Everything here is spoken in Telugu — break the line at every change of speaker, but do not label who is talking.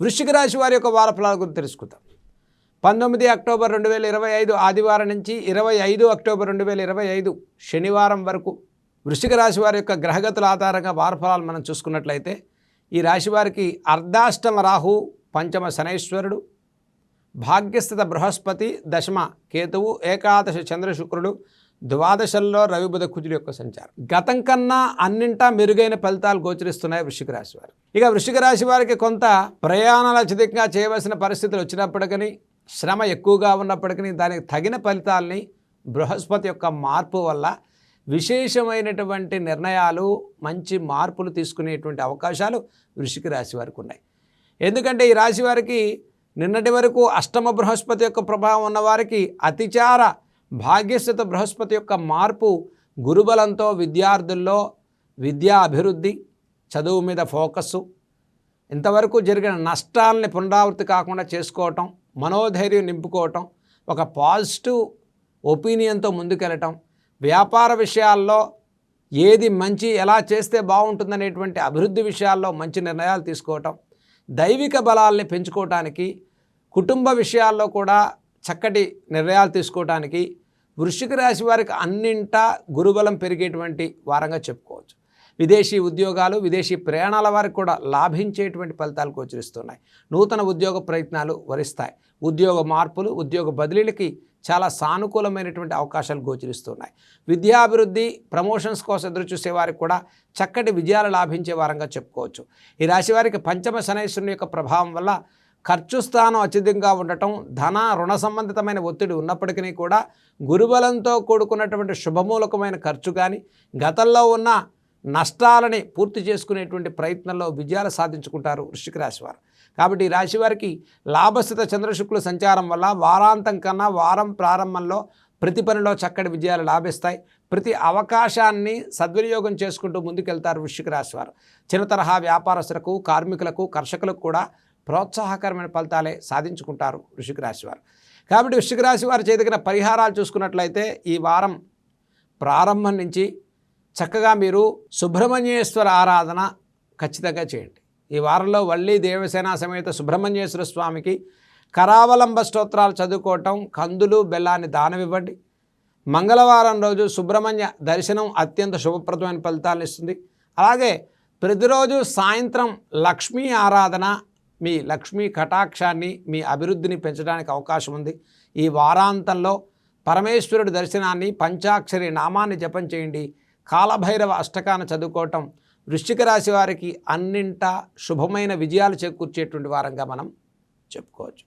వృశ్చిక రాశి వారి యొక్క వార ఫలాల గురించి తెలుసుకుందాం. పంతొమ్మిది అక్టోబర్ రెండు వేల ఇరవై ఐదు ఆదివారం నుంచి ఇరవై ఐదు అక్టోబర్ రెండు వేల ఇరవై ఐదు శనివారం వరకు వృశ్చిక రాశి వారి యొక్క గ్రహగతుల ఆధారంగా వార ఫలాలు మనం చూసుకున్నట్లయితే ఈ రాశి వారికి అర్ధాష్టమ రాహు పంచమ శనైశ్వరుడు భాగ్యస్థిత బృహస్పతి దశమ కేతువు ఏకాదశ చంద్ర ద్వాదశల్లో రవి బుధ కుజుల యొక్క సంచారం. గతం కన్నా అన్నింటా మెరుగైన ఫలితాలు గోచరిస్తున్నాయి వృశ్చిక రాశి వారు. ఇక వృషికరాశి రాశి వారికి కొంత ప్రయాణాలు అత్యధికంగా చేయవలసిన పరిస్థితులు వచ్చినప్పటికీ శ్రమ ఎక్కువగా ఉన్నప్పటికీ దానికి తగిన ఫలితాలని బృహస్పతి యొక్క మార్పు వల్ల విశేషమైనటువంటి నిర్ణయాలు మంచి మార్పులు తీసుకునేటువంటి అవకాశాలు వృషిక రాశి వారికి ఉన్నాయి. ఎందుకంటే ఈ రాశి వారికి నిన్నటి వరకు అష్టమ బృహస్పతి యొక్క ప్రభావం ఉన్నవారికి అతిచార భాగ్యస్థిత బృహస్పతి యొక్క మార్పు గురుబలంతో విద్యార్థుల్లో విద్యా అభివృద్ధి చదువు మీద ఫోకస్సు ఇంతవరకు జరిగిన నష్టాలని పునరావృతి కాకుండా చేసుకోవటం మనోధైర్యం నింపుకోవటం ఒక పాజిటివ్ ఒపీనియన్తో ముందుకెళ్ళటం వ్యాపార విషయాల్లో ఏది మంచి ఎలా చేస్తే బాగుంటుందనేటువంటి అభివృద్ధి విషయాల్లో మంచి నిర్ణయాలు తీసుకోవటం దైవిక బలాల్ని పెంచుకోవటానికి కుటుంబ విషయాల్లో కూడా చక్కటి నిర్ణయాలు తీసుకోవటానికి వృశ్చిక రాశి వారికి అన్నింటా గురుబలం పెరిగేటువంటి వారంగా చెప్పుకోవచ్చు. విదేశీ ఉద్యోగాలు విదేశీ ప్రయాణాల వారికి కూడా లాభించేటువంటి ఫలితాలు గోచరిస్తున్నాయి. నూతన ఉద్యోగ ప్రయత్నాలు వరిస్తాయి. ఉద్యోగ మార్పులు ఉద్యోగ బదిలీలకి చాలా సానుకూలమైనటువంటి అవకాశాలు గోచరిస్తున్నాయి. విద్యాభివృద్ధి ప్రమోషన్స్ కోసం ఎదురు చూసే వారికి కూడా చక్కటి విజయాలు లాభించే వారంగా చెప్పుకోవచ్చు. ఈ రాశి వారికి పంచమ శనైశ్వరుని యొక్క ప్రభావం వల్ల ఖర్చు స్థానం అత్యధికంగా ఉండటం ధన రుణ సంబంధితమైన ఒత్తిడి ఉన్నప్పటికీ కూడా గురుబలంతో కూడుకున్నటువంటి శుభమూలకమైన ఖర్చు కానీ గతంలో ఉన్న నష్టాలని పూర్తి చేసుకునేటువంటి ప్రయత్నంలో విజయాలు సాధించుకుంటారు వృశ్చిక రాశివారు కాబట్టి ఈ రాశివారికి లాభస్థిత చంద్రశుక్ల సంచారం వల్ల వారాంతం కన్నా వారం ప్రారంభంలో ప్రతి పనిలో చక్కటి విజయాలు లాభిస్తాయి. ప్రతి అవకాశాన్ని సద్వినియోగం చేసుకుంటూ ముందుకెళ్తారు వృశ్చిక రాశివారు చిన్న తరహా వ్యాపారస్తులకు కార్మికులకు కర్షకులకు కూడా ప్రోత్సాహకరమైన ఫలితాలే సాధించుకుంటారు వృశ్చిక రాశి వారు. కాబట్టి వృషిక రాశి వారు చేయదగిన పరిహారాలు చూసుకున్నట్లయితే ఈ వారం ప్రారంభం నుంచి చక్కగా మీరు సుబ్రహ్మణ్యేశ్వర ఆరాధన ఖచ్చితంగా చేయండి. ఈ వారంలో వల్లి దేవసేన సమేత సుబ్రహ్మణ్యేశ్వర స్వామికి కరావలంబ స్తోత్రాలు చదువుకోవటం కందులు బెల్లాన్ని దానమివ్వండి మంగళవారం రోజు సుబ్రహ్మణ్య దర్శనం అత్యంత శుభప్రదమైన ఫలితాలను ఇస్తుంది. అలాగే ప్రతిరోజు సాయంత్రం లక్ష్మీ ఆరాధన మీ లక్ష్మీ కటాక్షాన్ని మీ అభివృద్ధిని పెంచడానికి అవకాశం ఉంది. ఈ వారాంతంలో పరమేశ్వరుడి దర్శనాన్ని పంచాక్షరి నామాన్ని జపం చేయండి. కాలభైరవ అష్టకాన్ని చదువుకోవటం వృశ్చిక రాశి వారికి అన్నింటా శుభమైన విజయాలు చేకూర్చేటువంటి వారంగా మనం చెప్పుకోవచ్చు.